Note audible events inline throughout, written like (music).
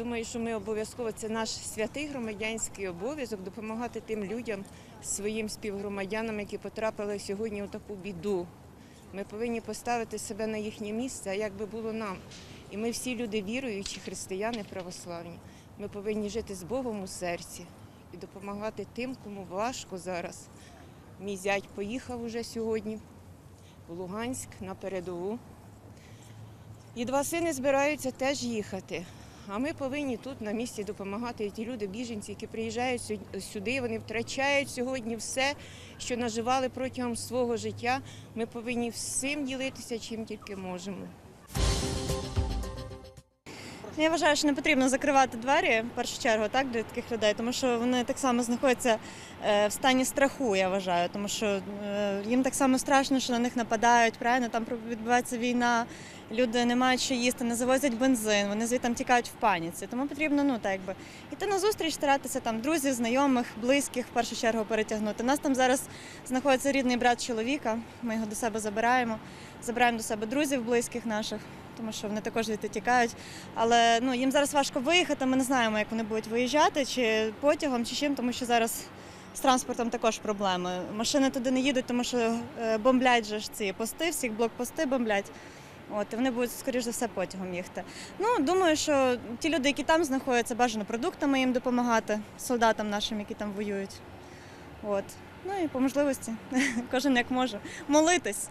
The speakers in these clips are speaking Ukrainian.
думаю, що ми обов'язково це наш святий громадянський обов'язок допомагати тим людям, своїм співгромадянам, які потрапили сьогодні у таку біду. Ми повинні поставити себе на їхнє місце, як би було нам. І ми всі люди віруючі, християни православні. Ми повинні жити з Богом у серці і допомагати тим, кому важко зараз. Мій зять поїхав уже сьогодні в Луганськ на передову. І два сини збираються теж їхати. А ми повинні тут на місці допомагати. Ті люди, біженці, які приїжджають сю- сюди, вони втрачають сьогодні все, що наживали протягом свого життя. Ми повинні всім ділитися, чим тільки можемо. Я вважаю, що не потрібно закривати двері в першу чергу так, для таких людей, тому що вони так само знаходяться е, в стані страху, я вважаю, тому що е, їм так само страшно, що на них нападають, правильно, там відбувається війна, люди не мають що їсти, не завозять бензин, вони звідти тікають в паніці. Тому потрібно ну, так якби, йти на зустріч, старатися там друзів, знайомих, близьких в першу чергу перетягнути. У нас там зараз знаходиться рідний брат чоловіка, ми його до себе забираємо, забираємо до себе друзів близьких наших тому що вони також звідти тікають. Але ну, їм зараз важко виїхати. Ми не знаємо, як вони будуть виїжджати, чи потягом, чи чим, тому що зараз з транспортом також проблеми. Машини туди не їдуть, тому що е, бомблять же ж ці пости, всіх блокпости бомблять. От, і вони будуть, скоріш за все, потягом їхати. Ну, думаю, що ті люди, які там знаходяться, бажано продуктами їм допомагати, солдатам нашим, які там воюють. От. Ну і по можливості, (laughs) кожен як може. Молитись.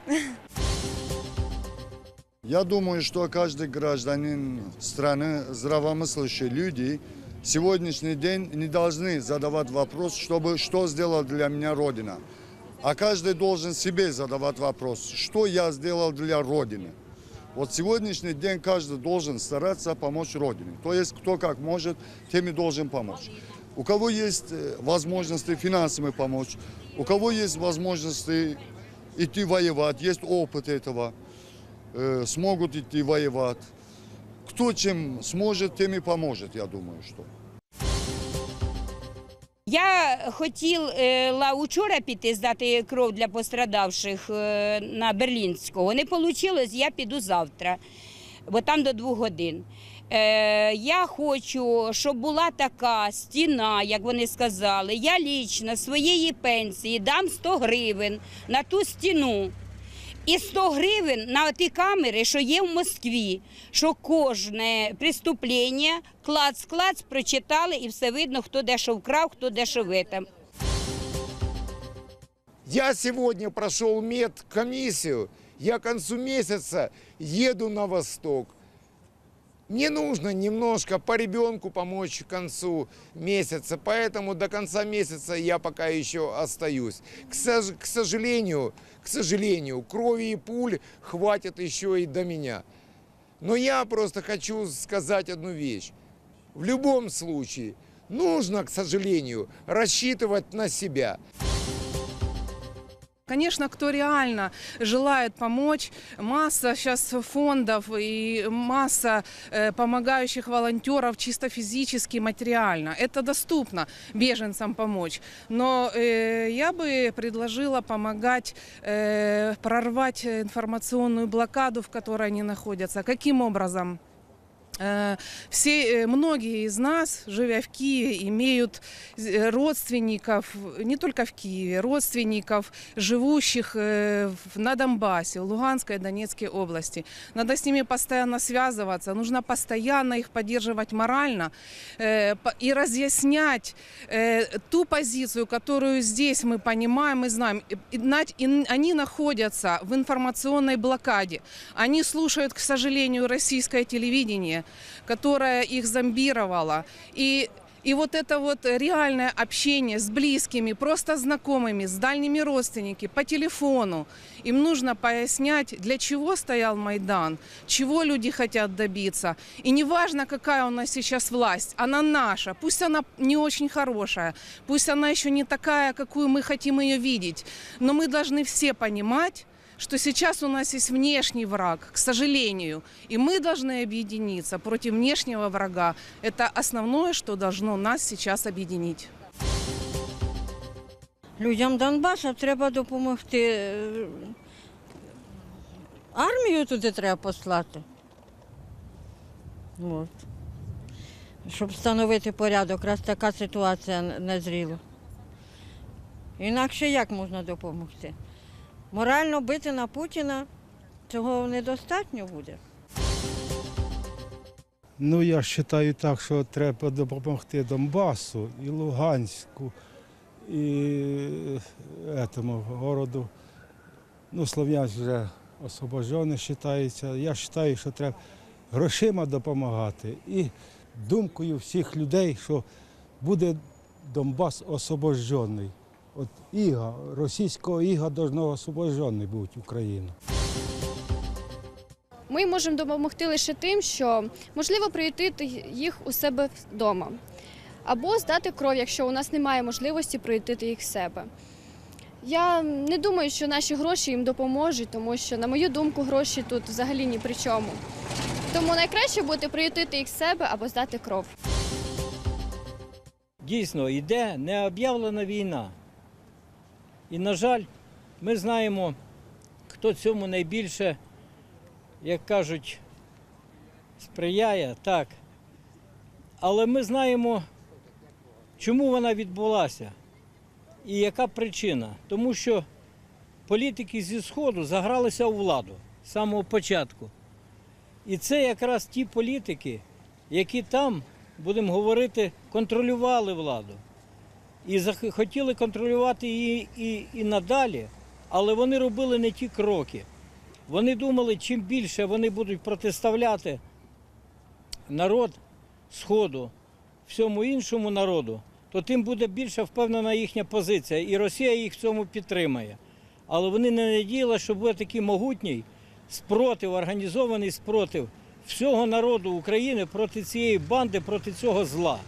Я думаю, что каждый гражданин страны, здравомыслящие люди, сегодняшний день не должны задавать вопрос, чтобы что сделала для меня Родина. А каждый должен себе задавать вопрос, что я сделал для Родины. Вот сегодняшний день каждый должен стараться помочь Родине. То есть кто как может, тем и должен помочь. У кого есть э, возможности финансами помочь, у кого есть возможности идти воевать, есть опыт этого – э, смогут идти воевать. Кто чем сможет, тем и поможет, я думаю, что. Я хотіла учора піти здати кров для пострадавших е, на Берлінського. Не вийшло, я піду завтра, бо там до двох годин. Е, Я хочу, щоб була така стіна, як вони сказали. Я лічно своєї пенсії дам 100 гривень на ту стіну. І 100 гривень на ті камери, що є в Москві, що кожне преступлення, клац-клац прочитали і все видно, хто де що вкрав, хто де що витам. Я сьогодні пройшов медкомісію, Я к концу їду на восток. Мне нужно немножко по ребенку помочь к концу месяца, поэтому до конца месяца я пока еще остаюсь. К, сож- к сожалению, к сожалению, крови и пуль хватит еще и до меня. Но я просто хочу сказать одну вещь. В любом случае, нужно, к сожалению, рассчитывать на себя. Конечно, кто реально желает помочь, масса сейчас фондов и масса э, помогающих волонтеров чисто физически, материально. Это доступно беженцам помочь. Но э, я бы предложила помогать э, прорвать информационную блокаду, в которой они находятся. Каким образом? Э, Все, э, многие из нас, живя в Киеве, имеют э, родственников, не только в Киеве, родственников, живущих на Донбассе, в Луганской и Донецкой области. Надо с ними постоянно связываться, нужно постоянно их поддерживать морально и разъяснять ту позицию, которую здесь мы понимаем и знаем. Они находятся в информационной блокаде. Они слушают, к сожалению, российское телевидение, которое их зомбировало. И и вот это вот реальное общение с близкими, просто знакомыми, с дальними родственниками по телефону. Им нужно пояснять, для чего стоял Майдан, чего люди хотят добиться. И неважно, какая у нас сейчас власть, она наша. Пусть она не очень хорошая, пусть она еще не такая, какую мы хотим ее видеть. Но мы должны все понимать, что сейчас у нас есть внешний враг, к сожалению, и мы должны объединиться против внешнего врага. Это основное, что должно нас сейчас объединить. Людям Донбасу треба допомогти. Е, Армію туди треба послати. От. щоб встановити порядок, раз така ситуація незріла. Інакше як можна допомогти? Морально бити на Путіна цього недостатньо буде. Ну, я вважаю так, що треба допомогти Донбасу і Луганську, і этому городу. Ну, Слов'янськ вже освобождений вважається. Я вважаю, що треба грошима допомагати і думкою всіх людей, що буде Донбас освобождений. От іга, російського іга должно освобождений бути Україна. Ми можемо допомогти лише тим, що можливо приютити їх у себе вдома, або здати кров, якщо у нас немає можливості приютити їх в себе. Я не думаю, що наші гроші їм допоможуть, тому що, на мою думку, гроші тут взагалі ні при чому. Тому найкраще буде приютити їх в себе або здати кров. дійсно йде необ'явлена війна. І, на жаль, ми знаємо, хто цьому найбільше, як кажуть, сприяє, так. Але ми знаємо, чому вона відбулася і яка причина. Тому що політики зі Сходу загралися у владу з самого початку. І це якраз ті політики, які там, будемо говорити, контролювали владу. І хотіли контролювати її і, і надалі, але вони робили не ті кроки. Вони думали, чим більше вони будуть протиставляти народ Сходу всьому іншому народу, то тим буде більше впевнена їхня позиція. І Росія їх в цьому підтримає. Але вони не надіяли, що буде такий могутній спротив, організований спротив всього народу України проти цієї банди, проти цього зла.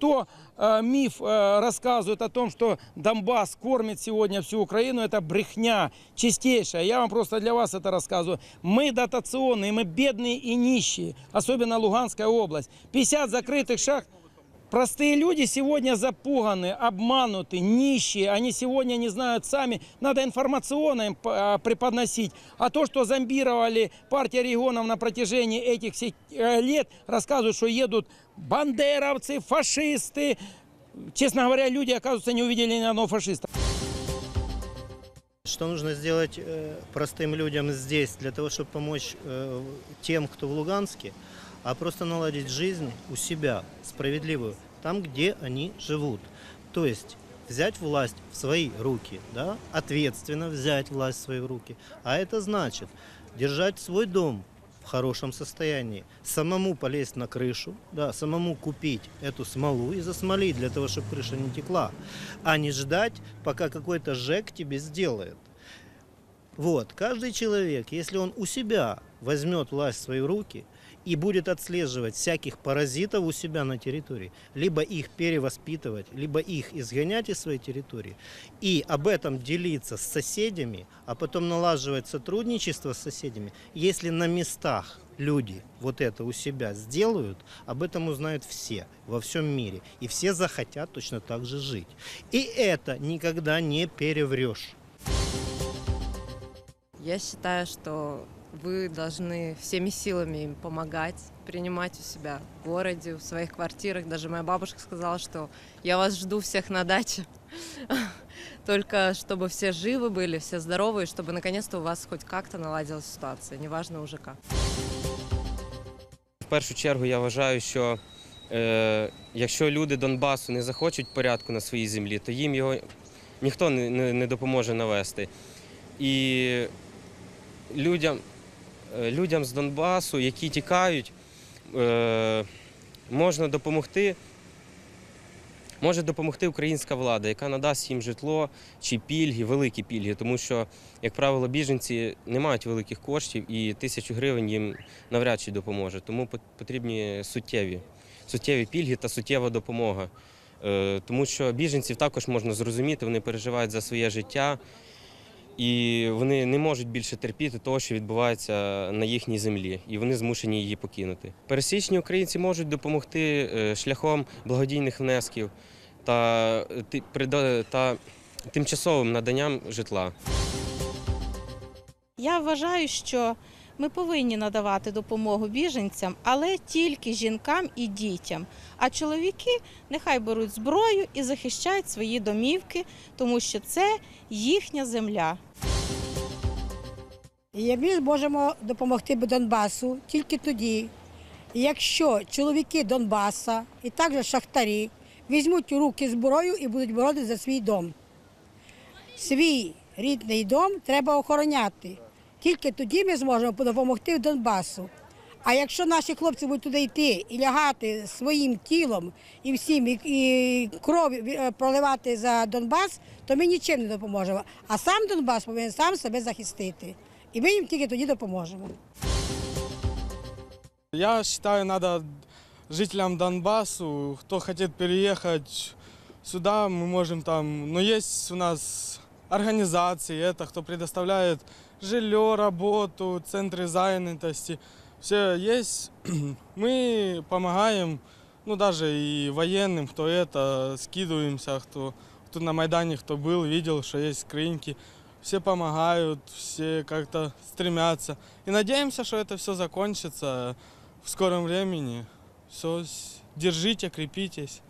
Кто э, миф э, рассказывает о том, что Донбасс кормит сегодня всю Украину, это брехня чистейшая. Я вам просто для вас это рассказываю. Мы дотационные, мы бедные и нищие, особенно Луганская область. 50 закрытых шахт. Простые люди сегодня запуганы, обмануты, нищие. Они сегодня не знают сами. Надо информационно им а, преподносить. А то, что зомбировали партия регионов на протяжении этих всех э, лет, рассказывают, что едут бандеровцы, фашисты. Честно говоря, люди, оказывается, не увидели ни одного фашиста. Что нужно сделать э, простым людям здесь для того, чтобы помочь э, тем, кто в Луганске, а просто наладить жизнь у себя, справедливую, там, где они живут. То есть взять власть в свои руки, да, ответственно взять власть в свои руки. А это значит держать свой дом в хорошем состоянии, самому полезть на крышу, да, самому купить эту смолу и засмолить для того, чтобы крыша не текла, а не ждать, пока какой-то ЖЭК тебе сделает. Вот, каждый человек, если он у себя возьмет власть в свои руки и будет отслеживать всяких паразитов у себя на территории, либо их перевоспитывать, либо их изгонять из своей территории, и об этом делиться с соседями, а потом налаживать сотрудничество с соседями, если на местах люди вот это у себя сделают, об этом узнают все во всем мире, и все захотят точно так же жить. И это никогда не переврешь. Я считаю, что вы должны всеми силами им помогать, принимать у себя в городе, в своих квартирах. Даже моя бабушка сказала, что я вас жду всех на даче. (laughs) Только чтобы все живы были, все здоровы, и чтобы наконец-то у вас хоть как-то наладилась ситуация, неважно уже как. В першу чергу я вважаю, що е, якщо люди Донбасу не захочуть порядку на своїй землі, то їм його ніхто не, не, не допоможе навести. І людям, е, людям з Донбасу, які тікають, е, можна допомогти. Може допомогти українська влада, яка надасть їм житло чи пільги, великі пільги, тому що, як правило, біженці не мають великих коштів і тисячу гривень їм навряд чи допоможе. Тому потрібні суттєві, суттєві пільги та суттєва допомога. Е, Тому що біженців також можна зрозуміти, вони переживають за своє життя і вони не можуть більше терпіти того, що відбувається на їхній землі, і вони змушені її покинути. Пересічні українці можуть допомогти е, шляхом благодійних внесків та, е, та тимчасовим наданням житла. Я вважаю, що Ми повинні надавати допомогу біженцям, але тільки жінкам і дітям. А чоловіки нехай беруть зброю і захищають свої домівки, тому що це їхня земля. І Ми зможемо допомогти Донбасу тільки тоді, якщо чоловіки Донбаса і також шахтарі візьмуть у руки зброю і будуть боротися за свій дом. Свій рідний дом треба охороняти. Тільки тоді ми зможемо допомогти Донбасу. А якщо наші хлопці будуть туди йти і лягати своїм тілом і всім, і, кров е, проливати за Донбас, то ми нічим не допоможемо. А сам Донбас повинен сам себе захистити. І ми їм тільки тоді допоможемо. Я считаю, надо жителям Донбассу, кто хочет переехать сюда, мы можем там, но есть у нас организации, это кто предоставляет жилье, работу, центры занятости, все есть. (clears throat) Мы помогаем, ну даже и военным, кто это, скидываемся, кто, кто на Майдане, кто был, видел, что есть скриньки. Все помогают, все как-то стремятся. И надеемся, что это все закончится в скором времени. Все, держите, крепитесь.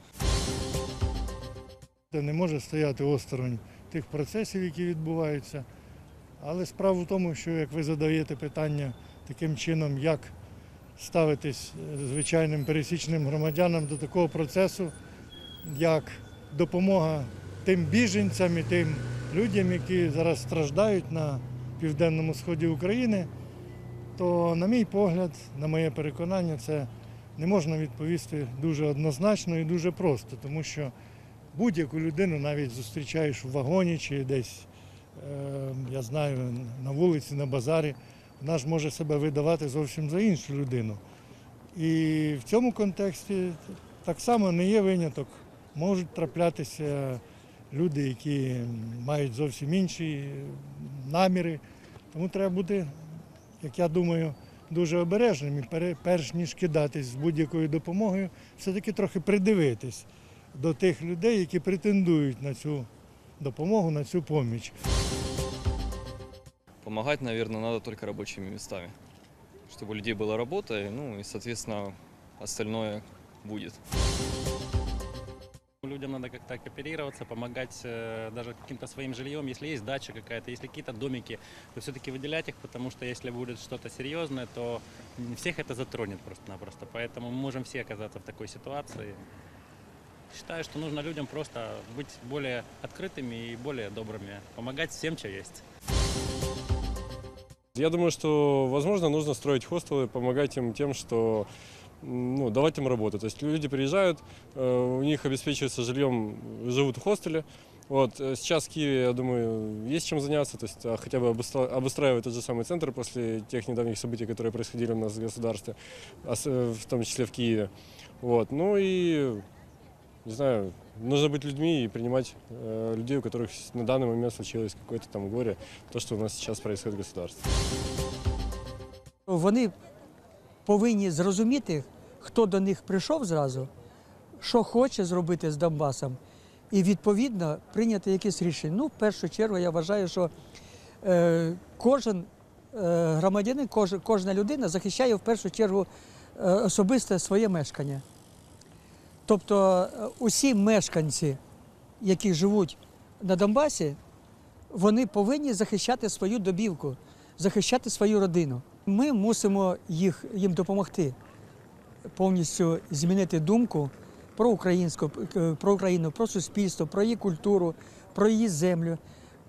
не може стояти осторонь тих процесів, які відбуваються. Але справа в тому, що як ви задаєте питання таким чином, як ставитись е, звичайним пересічним громадянам до такого процесу, як допомога тим біженцям і тим людям, які зараз страждають на південному сході України, то, на мій погляд, на моє переконання, це не можна відповісти дуже однозначно і дуже просто, тому що будь-яку людину навіть зустрічаєш в вагоні чи десь, я знаю, на вулиці, на базарі, вона ж може себе видавати зовсім за іншу людину. І в цьому контексті так само не є виняток. Можуть траплятися люди, які мають зовсім інші наміри. Тому треба бути, як я думаю, дуже обережним і перш ніж кидатись з будь-якою допомогою, все-таки трохи придивитись до тих людей, які претендують на цю допомогу, на цю поміч. Помогать, наверное, надо только рабочими местами, чтобы у людей была работа, и, ну и, соответственно, остальное будет. Людям надо как-то кооперироваться, помогать э, даже каким-то своим жильем. Если есть дача какая-то, если какие-то домики, то все-таки выделять их, потому что если будет что-то серьезное, то всех это затронет просто-напросто. Поэтому мы можем все оказаться в такой ситуации. Считаю, что нужно людям просто быть более открытыми и более добрыми, помогать всем, что есть. Я думаю, что, возможно, нужно строить хостелы, помогать им тем, что ну, давать им работу. То есть люди приезжают, э, у них обеспечиваются жильем, живут в хостеле. Вот, э, сейчас в Киеве, я думаю, есть чем заняться, то есть а, хотя бы обустра- обустраивать тот же самый центр после тех недавних событий, которые происходили у нас в государстве, ос- э, в том числе в Киеве. Вот, ну и, не знаю, нужно быть людьми и принимать э, людей, у которых с- на данный момент случилось какое-то там горе, то, что у нас сейчас происходит в государстве. Вони повинні зрозуміти, хто до них прийшов зразу, що хоче зробити з Донбасом, і відповідно прийняти якісь рішення. Ну, в першу чергу, я вважаю, що е, кожен е, громадянин, кож, кожна людина захищає в першу чергу е, особисте своє мешкання. Тобто е, усі мешканці, які живуть на Донбасі, вони повинні захищати свою добівку, захищати свою родину. Ми мусимо їх, їм допомогти повністю змінити думку про українську, е, про Україну, про суспільство, про її культуру, про її землю,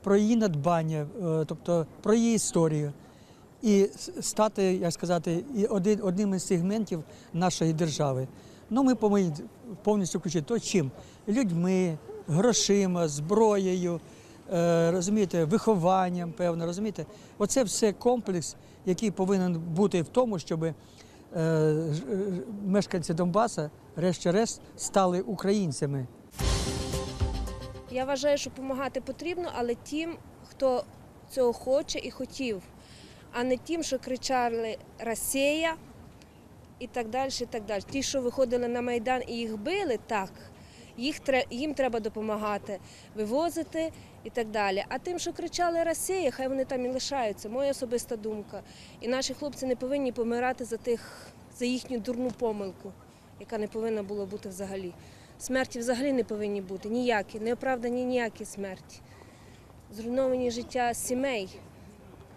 про її надбання, е, тобто про її історію. І стати, як сказати, одним із сегментів нашої держави. Ну, ми повинні повністю включити то чим? Людьми, грошима, зброєю, е, розумієте, вихованням, певно, розумієте? Оце все комплекс, який повинен бути в тому, щоб е, ж- мешканці Донбаса, решті-решт, стали українцями. Я вважаю, що допомагати потрібно, але тим, хто цього хоче і хотів, а не тим, що кричали Росія і так далі. і так далі. Ті, що виходили на Майдан і їх били, так. Їх їм треба допомагати вивозити і так далі. А тим, що кричали Росія, хай вони там і лишаються. Моя особиста думка. І наші хлопці не повинні помирати за тих за їхню дурну помилку, яка не повинна була бути взагалі. Смерті взагалі не повинні бути ніякі, не оправдані ніякі смерті. Зруйновані життя сімей,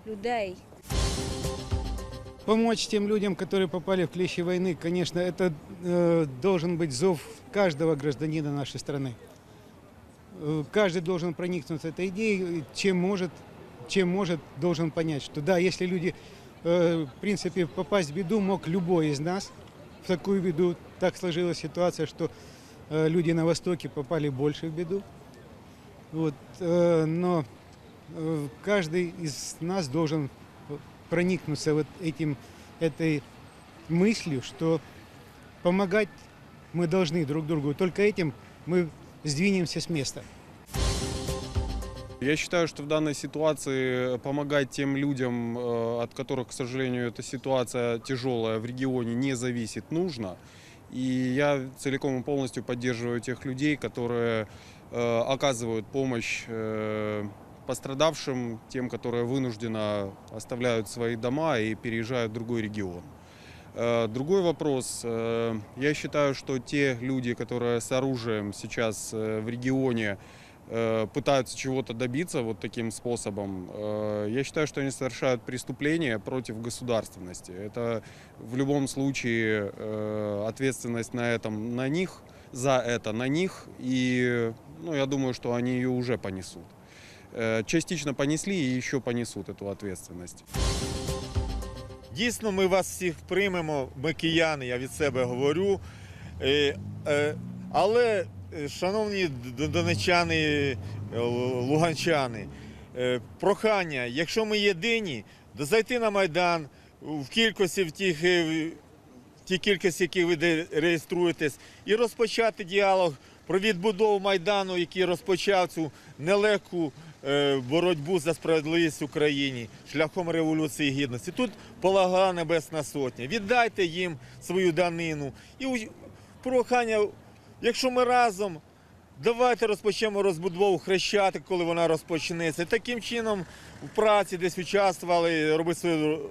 людей. Помочь тем людям, которые попали в клещи войны, конечно, это э, должен быть зов каждого гражданина нашей страны. Э, каждый должен проникнуться этой идеей, чем может, чем может, должен понять, что да, если люди, э, в принципе, попасть в беду мог любой из нас, в такую беду, так сложилась ситуация, что э, люди на Востоке попали больше в беду. Вот, э, но э, каждый из нас должен проникнуться вот этим, этой мыслью, что помогать мы должны друг другу. Только этим мы сдвинемся с места. Я считаю, что в данной ситуации помогать тем людям, э, от которых, к сожалению, эта ситуация тяжелая в регионе, не зависит, нужно. И я целиком и полностью поддерживаю тех людей, которые э, оказывают помощь э, пострадавшим, тем, которые вынужденно оставляют свои дома и переезжают в другой регион. Э, Другой вопрос. э, Я считаю, что те люди, которые с оружием сейчас э, в регионе пытаются чего-то добиться вот таким способом, я считаю, что они совершают преступление против государственности. Это в любом случае ответственность на этом на них, за это на них, и ну, я думаю, что они ее уже понесут. Э, Частично понесли и еще понесут эту ответственность. Дійсно, ми вас всіх приймемо, ми кияни, я від себе говорю. Е, е, Але, е, шановні донечани, луганчани, прохання, якщо ми єдині, то зайти на Майдан в кількості в тих, тій кількості, які ви реєструєтесь, і розпочати діалог про відбудову Майдану, який розпочав цю нелегку боротьбу за справедливість в Україні шляхом революції гідності. Тут полагала Небесна Сотня. Віддайте їм свою данину. І прохання, якщо ми разом, давайте розпочнемо розбудову Хрещатик, коли вона розпочнеться. Таким чином в праці десь участвували, робити свою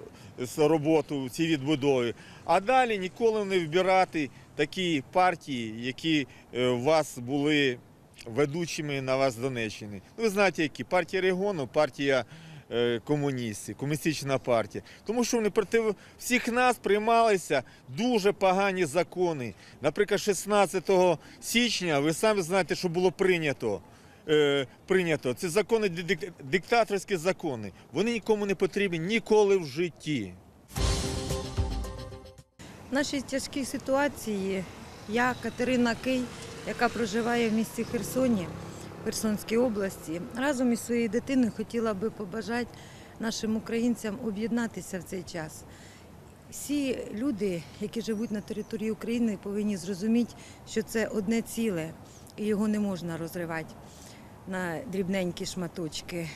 роботу в цій відбудові. А далі ніколи не вибирати такі партії, які е, у вас були ведучими на вас Донеччини. Ну, ви знаєте, які партія регіону, партія е, комуністів, комуністична партія. Тому що вони проти всіх нас приймалися дуже погані закони. Наприклад, 16 січня, ви самі знаєте, що було прийнято. Е, прийнято. Це закони диктаторські закони. Вони нікому не потрібні ніколи в житті. В нашій тяжкій ситуації я, Катерина Кий, яка проживає в місті Херсоні, Херсонській області, разом із своєю дитиною хотіла би побажати нашим українцям об'єднатися в цей час. Всі люди, які живуть на території України, повинні зрозуміти, що це одне ціле, і його не можна розривати на дрібненькі шматочки.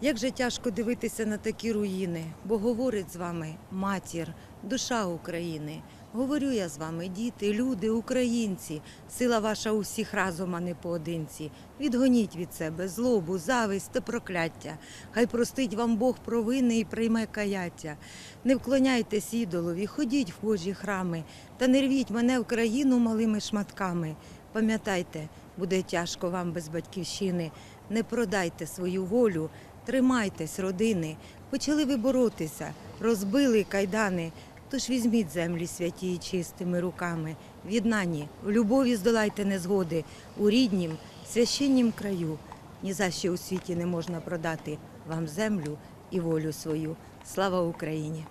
Як же тяжко дивитися на такі руїни, бо говорить з вами матір, душа України. Говорю я з вами, діти, люди, українці, сила ваша у всіх разом, а не поодинці. Відгоніть від себе злобу, зависть та прокляття. Хай простить вам Бог провини і прийме каяття. Не вклоняйтесь ідолові, ходіть в Божі храми, та не рвіть мене в країну малими шматками. Пам'ятайте, буде тяжко вам без батьківщини. Не продайте свою волю, тримайтесь, родини. Почали ви боротися, розбили кайдани. Тож візьміть землі святі і чистими руками. віднані, в любові здолайте незгоди, у ріднім, священнім краю. Ні за що у світі не можна продати вам землю і волю свою. Слава Україні!